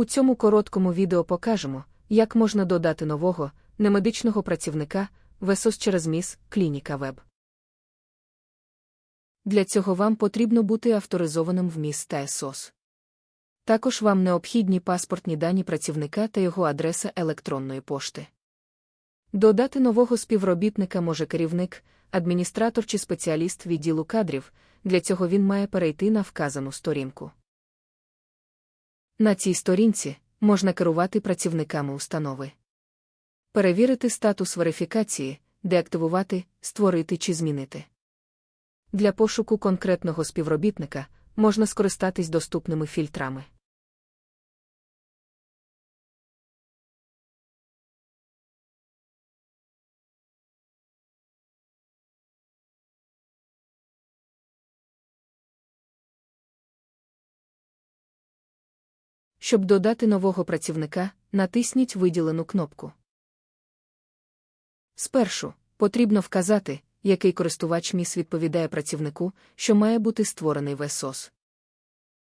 У цьому короткому відео покажемо, як можна додати нового, немедичного працівника в ЕСОС через МІС Клініка Веб. Для цього вам потрібно бути авторизованим в МІС та ЕСОС. Також вам необхідні паспортні дані працівника та його адреса електронної пошти. Додати нового співробітника може керівник, адміністратор чи спеціаліст відділу кадрів, для цього він має перейти на вказану сторінку. На цій сторінці можна керувати працівниками установи. Перевірити статус верифікації, деактивувати, створити чи змінити. Для пошуку конкретного співробітника можна скористатись доступними фільтрами. Щоб додати нового працівника, натисніть виділену кнопку. Спершу потрібно вказати, який користувач міс відповідає працівнику, що має бути створений в ЕСОС.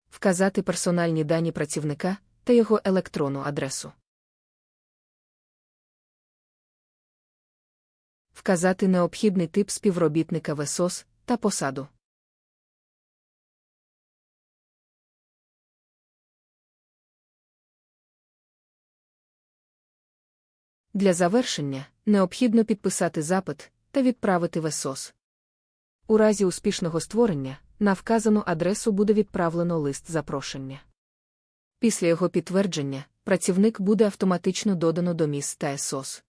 Вказати персональні дані працівника та його електронну адресу. Вказати необхідний тип співробітника в ЕСОС та посаду. Для завершення необхідно підписати запит та відправити в ЕСОС. У разі успішного створення на вказану адресу буде відправлено лист запрошення. Після його підтвердження працівник буде автоматично додано до міс ЕСОС.